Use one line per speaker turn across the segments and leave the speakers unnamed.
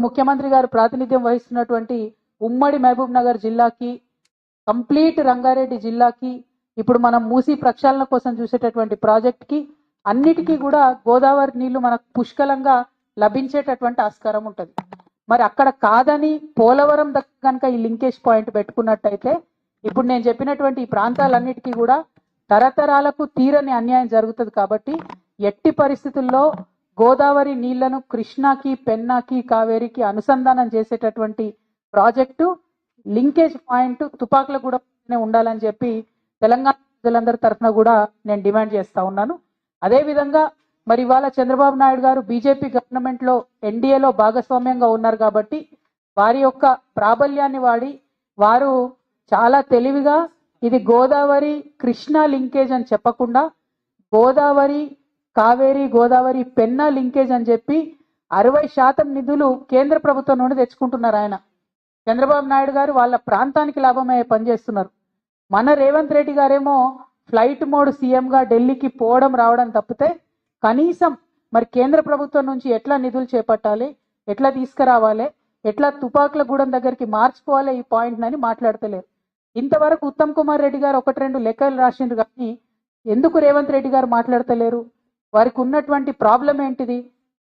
ముఖ్యమంత్రి గారు ప్రాతినిధ్యం వహిస్తున్నటువంటి ఉమ్మడి మహబూబ్ నగర్ జిల్లాకి కంప్లీట్ రంగారెడ్డి జిల్లాకి ఇప్పుడు మనం మూసి ప్రక్షాళన కోసం చూసేటటువంటి ప్రాజెక్ట్కి అన్నిటికీ కూడా గోదావరి నీళ్ళు మనకు పుష్కలంగా లభించేటటువంటి ఆస్కారం ఉంటుంది. మరి అక్కడ కాదని పోలవరం దగ్గర కనుక ఈ లింకేజ్ పాయింట్ పెట్టుకున్నట్టయితే ఇప్పుడు నేను చెప్పినటువంటి ఈ ప్రాంతాలన్నిటికీ కూడా తరతరాలకు తీరని అన్యాయం జరుగుతుంది కాబట్టి ఎట్టి పరిస్థితుల్లో గోదావరి నీళ్ళను కృష్ణాకి పెన్నాకి కావేరికి అనుసంధానం చేసేటటువంటి ప్రాజెక్టు లింకేజ్ పాయింట్ తుపాకులు కూడా ఉండాలని చెప్పి తెలంగాణ ప్రజలందరి తరఫున కూడా నేను డిమాండ్ చేస్తా ఉన్నాను. అదేవిధంగా మరి ఇవాళ చంద్రబాబు నాయుడు గారు బీజేపీ గవర్నమెంట్లో ఎన్డీఏలో భాగస్వామ్యంగా ఉన్నారు కాబట్టి వారి యొక్క ప్రాబల్యాన్ని వాడి వారు చాలా తెలివిగా ఇది గోదావరి కృష్ణా లింకేజ్ అని చెప్పకుండా గోదావరి కావేరి గోదావరి పెన్నా లింకేజ్ అని చెప్పి అరవై శాతం నిధులు కేంద్ర ప్రభుత్వం నుండి తెచ్చుకుంటున్నారు ఆయన. చంద్రబాబు నాయుడు గారు వాళ్ళ ప్రాంతానికి లాభమయ్యే పని చేస్తున్నారు. మన రేవంత్ రెడ్డి గారేమో ఫ్లైట్ మోడ్ సీఎంగా ఢిల్లీకి పోవడం రావడం తప్పితే కనీసం మరి కేంద్ర ప్రభుత్వం నుంచి ఎట్లా నిధులు చేపట్టాలి ఎట్లా తీసుకురావాలి ఎట్లా తుపాకుల గూడెం దగ్గరికి మార్చుకోవాలి ఈ పాయింట్ అని మాట్లాడతలేరు. ఇంతవరకు ఉత్తమ్ కుమార్ రెడ్డి గారు ఒకటి రెండు లెక్కలు రాసిండ్రు కానీ ఎందుకు రేవంత్ రెడ్డి గారు మాట్లాడతలేరు? వారికి ఉన్నటువంటి ప్రాబ్లం ఏంటిది?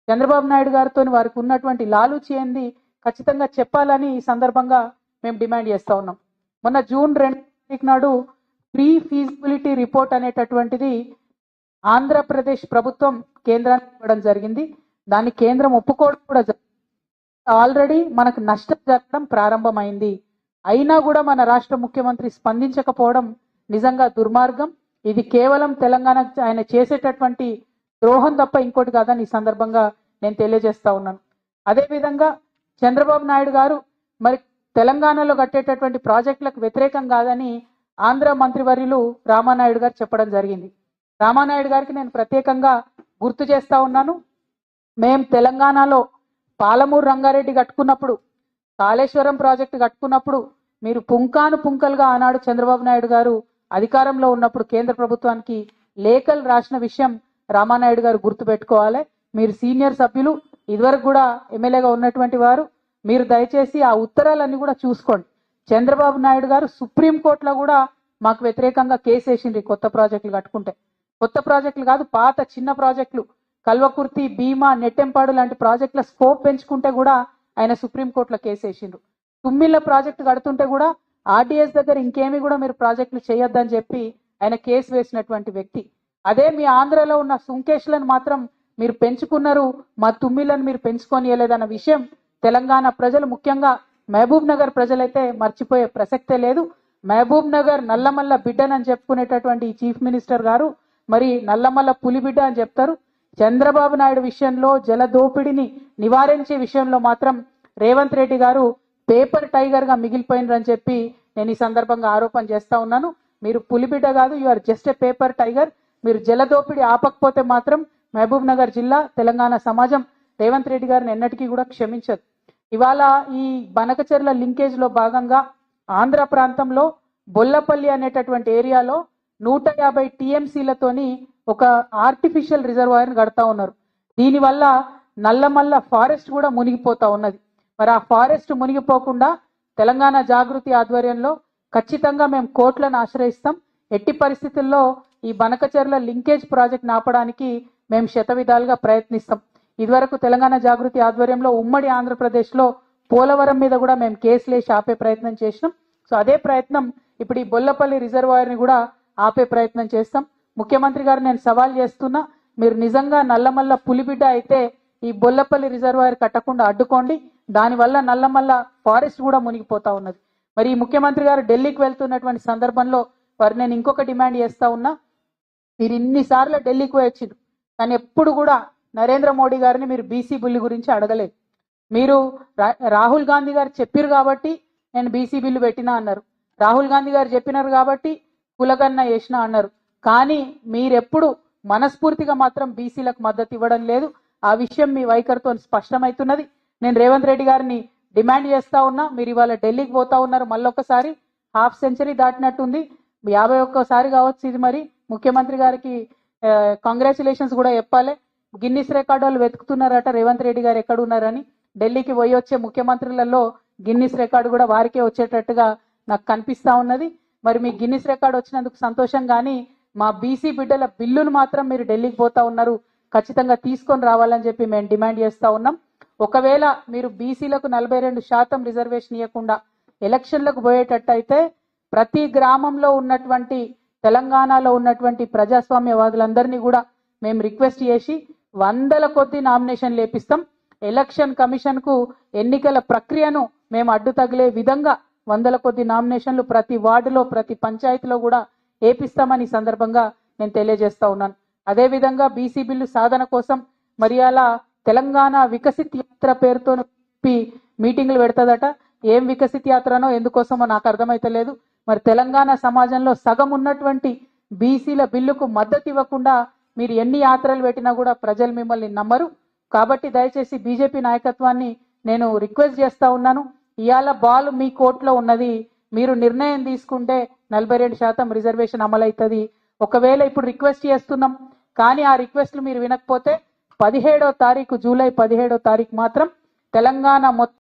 చంద్రబాబు నాయుడు గారితో వారికి ఉన్నటువంటి లాలూచి ఏంది? ఖచ్చితంగా చెప్పాలని ఈ సందర్భంగా మేము డిమాండ్ చేస్తా ఉన్నాం. మొన్న జూన్ రెండు తారీఖు నాడు ప్రీ ఫీజిబిలిటీ రిపోర్ట్ అనేటటువంటిది ఆంధ్రప్రదేశ్ ప్రభుత్వం కేంద్రానికి ఇవ్వడం జరిగింది. దాన్ని కేంద్రం ఒప్పుకోవడం కూడా జరిగింది ఆల్రెడీ మనకు నష్టం జరగడం ప్రారంభమైంది. అయినా కూడా మన రాష్ట్ర ముఖ్యమంత్రి స్పందించకపోవడం నిజంగా దుర్మార్గం. ఇది కేవలం తెలంగాణ ఆయన చేసేటటువంటి ద్రోహం తప్ప ఇంకోటి కాదని ఈ సందర్భంగా నేను తెలియజేస్తా ఉన్నాను. అదేవిధంగా చంద్రబాబు నాయుడు గారు మరి తెలంగాణలో కట్టేటటువంటి ప్రాజెక్టులకు వ్యతిరేకం కాదని ఆంధ్ర మంత్రివర్యులు రామానాయుడు గారు చెప్పడం జరిగింది. రామానాయుడు గారికి నేను ప్రత్యేకంగా గుర్తు చేస్తా ఉన్నాను. మేం తెలంగాణలో పాలమూరు రంగారెడ్డి కట్టుకున్నప్పుడు కాళేశ్వరం ప్రాజెక్టు కట్టుకున్నప్పుడు మీరు పుంకాను పుంకలుగా ఆనాడు చంద్రబాబు నాయుడు గారు అధికారంలో ఉన్నప్పుడు కేంద్ర ప్రభుత్వానికి లేఖలు రాసిన విషయం రామానాయుడు గారు గుర్తుపెట్టుకోవాలి మీరు సీనియర్ సభ్యులు ఇదివరకు కూడా ఎమ్మెల్యేగా ఉన్నటువంటి వారు మీరు దయచేసి ఆ ఉత్తరాలన్నీ కూడా చూసుకోండి. చంద్రబాబు నాయుడు గారు సుప్రీంకోర్టులో కూడా మాకు వ్యతిరేకంగా కేసు వేసిండ్రి కొత్త ప్రాజెక్టులు కట్టుకుంటే. కొత్త ప్రాజెక్టులు కాదు పాత చిన్న ప్రాజెక్టులు. కల్వకుర్తి భీమా నెట్టెంపాడు లాంటి ప్రాజెక్టుల స్కోప్ పెంచుకుంటే కూడా ఆయన సుప్రీంకోర్టులో కేసు వేసిండ్రు. తుమ్మిళ్ళ ప్రాజెక్టు కడుతుంటే కూడా ఆర్డీఎస్ దగ్గర ఇంకేమీ కూడా మీరు ప్రాజెక్టులు చేయొద్దని చెప్పి ఆయన కేసు వేసినటువంటి వ్యక్తి. అదే మీ ఆంధ్రలో ఉన్న సుంకేష్లను మాత్రం మీరు పెంచుకున్నారు మా తుమ్మిలను మీరు పెంచుకోనియలేదన్న విషయం తెలంగాణ ప్రజలు ముఖ్యంగా మహబూబ్ నగర్ ప్రజలైతే మర్చిపోయే ప్రసక్తే లేదు. మహబూబ్ నగర్ నల్లమల్ల బిడ్డనని చెప్పుకునేటటువంటి చీఫ్ మినిస్టర్ గారు మరి నల్లమల్ల పులిబిడ్డ అని చెప్తారు. చంద్రబాబు నాయుడు విషయంలో జల దోపిడిని నివారించే విషయంలో మాత్రం రేవంత్ రెడ్డి గారు పేపర్ టైగర్గా మిగిలిపోయినరని చెప్పి నేను ఈ సందర్భంగా ఆరోపణ చేస్తా ఉన్నాను. మీరు పులిబిడ్డ కాదు you are just a paper tiger. మీరు జలదోపిడి ఆపకపోతే మాత్రం మహబూబ్ నగర్ జిల్లా తెలంగాణ సమాజం రేవంత్ రెడ్డి గారిని ఎన్నటికీ కూడా క్షమించదు. ఇవాళ ఈ బనకచెర్ల లింకేజ్లో భాగంగా ఆంధ్ర ప్రాంతంలో బొల్లపల్లి అనేటటువంటి ఏరియాలో నూట యాభై టీఎంసీలతోని ఒక ఆర్టిఫిషియల్ రిజర్వాయర్ కడతా ఉన్నారు. దీనివల్ల నల్లమల్ల ఫారెస్ట్ కూడా మునిగిపోతా ఉన్నది. మరి ఆ ఫారెస్ట్ మునిగిపోకుండా తెలంగాణ జాగృతి ఆధ్వర్యంలో ఖచ్చితంగా మేము కోర్టులను ఆశ్రయిస్తాం. ఎట్టి పరిస్థితుల్లో ఈ బనకచెర్ల లింకేజ్ ప్రాజెక్ట్ ఆపడానికి మేము శత విధాలుగా ప్రయత్నిస్తాం. ఇదివరకు తెలంగాణ జాగృతి ఆధ్వర్యంలో ఉమ్మడి ఆంధ్రప్రదేశ్లో పోలవరం మీద కూడా మేము కేసులేసి ఆపే ప్రయత్నం చేసినాం. సో అదే ప్రయత్నం ఇప్పుడు ఈ బొల్లపల్లి రిజర్వాయర్ని కూడా ఆపే ప్రయత్నం చేస్తాం. ముఖ్యమంత్రి గారు నేను సవాల్ చేస్తున్నా మీరు నిజంగా నల్లమల్ల పులిబిడ్డ అయితే ఈ బొల్లపల్లి రిజర్వాయర్ కట్టకుండా అడ్డుకోండి. దానివల్ల నల్లమల్ల ఫారెస్ట్ కూడా మునిగిపోతా ఉన్నది. మరి ఈ ముఖ్యమంత్రి గారు ఢిల్లీకి వెళ్తున్నటువంటి సందర్భంలో వారు నేను ఇంకొక డిమాండ్ చేస్తా ఉన్నా మీరు ఇన్నిసార్లు ఢిల్లీకి వచ్చిండ్రు కానీ ఎప్పుడు కూడా నరేంద్ర మోడీ గారిని మీరు బీసీ బిల్లు గురించి అడగలేదు. మీరు రా- రాహుల్ గాంధీ గారు చెప్పారు కాబట్టి నేను బీసీ బిల్లు పెట్టినా అన్నారు. రాహుల్ గాంధీ గారు చెప్పినారు కాబట్టి కులగన్న వేసిన అన్నారు. కానీ మీరెప్పుడు మనస్ఫూర్తిగా మాత్రం బీసీలకు మద్దతు ఇవ్వడం లేదు. ఆ విషయం మీ వైఖరితో స్పష్టమవుతున్నది. నేను రేవంత్ రెడ్డి గారిని డిమాండ్ చేస్తా ఉన్నా మీరు ఇవాళ ఢిల్లీకి పోతా ఉన్నారు. మళ్ళొకసారి హాఫ్ సెంచరీ దాటినట్టుంది. యాభై ఒక్కసారి కావచ్చు ఇది మరి. ముఖ్యమంత్రి గారికి కంగ్రాచులేషన్స్ కూడా చెప్పాలి. గిన్నిస్ రికార్డు వాళ్ళు వెతుకుతున్నారట రేవంత్ రెడ్డి గారు ఎక్కడ ఉన్నారని ఢిల్లీకి పోయి వచ్చే ముఖ్యమంత్రులలో గిన్నిస్ రికార్డు కూడా వారికే వచ్చేటట్టుగా నాకు కనిపిస్తా ఉన్నది. మరి మీ గిన్నిస్ రికార్డు వచ్చినందుకు సంతోషం కానీ మా బీసీ బిడ్డల బిల్లును మాత్రం మీరు ఢిల్లీకి పోతా ఉన్నారు. ఖచ్చితంగా తీసుకొని రావాలని చెప్పి మేము డిమాండ్ చేస్తూ ఉన్నాం. ఒకవేళ మీరు బీసీలకు నలభై రెండు శాతం రిజర్వేషన్ ఇవ్వకుండా ఎలక్షన్లకు పోయేటట్టయితే ప్రతి గ్రామంలో ఉన్నటువంటి తెలంగాణలో ఉన్నటువంటి ప్రజాస్వామ్యవాదులందరినీ కూడా మేము రిక్వెస్ట్ చేసి వందల కొద్ది నామినేషన్ లేపిస్తాం. ఎలక్షన్ కమిషన్కు ఎన్నికల ప్రక్రియను మేము అడ్డు తగిలే విధంగా వందల కొద్ది నామినేషన్లు ప్రతి వార్డులో ప్రతి పంచాయతీలో కూడా ఏపిస్తామని సందర్భంగా నేను తెలియజేస్తా ఉన్నాను. అదేవిధంగా బీసీ బిల్లు సాధన కోసం మరి అలా తెలంగాణ వికసిత్ యాత్ర పేరుతో మీటింగ్లు పెడతదట. ఏం వికసిత్ యాత్రనో ఎందుకోసమో నాకు అర్థమైతలేదు. మరి తెలంగాణ సమాజంలో సగం ఉన్నటువంటి బీసీల బిల్లుకు మద్దతు ఇవ్వకుండా మీరు ఎన్ని యాత్రలు పెట్టినా కూడా ప్రజలు మిమ్మల్ని నమ్మరు. కాబట్టి దయచేసి బీజేపీ నాయకత్వాన్ని నేను రిక్వెస్ట్ చేస్తా ఉన్నాను. ఇవాళ బాల్ మీ కోర్టులో ఉన్నది. మీరు నిర్ణయం తీసుకుంటే నలభై రెండు శాతం రిజర్వేషన్ అమలవుతుంది. ఒకవేళ ఇప్పుడు రిక్వెస్ట్ చేస్తున్నాం కానీ ఆ రిక్వెస్ట్లు మీరు వినకపోతే పదిహేడో తారీఖు జూలై పదిహేడో తారీఖు మాత్రం తెలంగాణ మొత్తం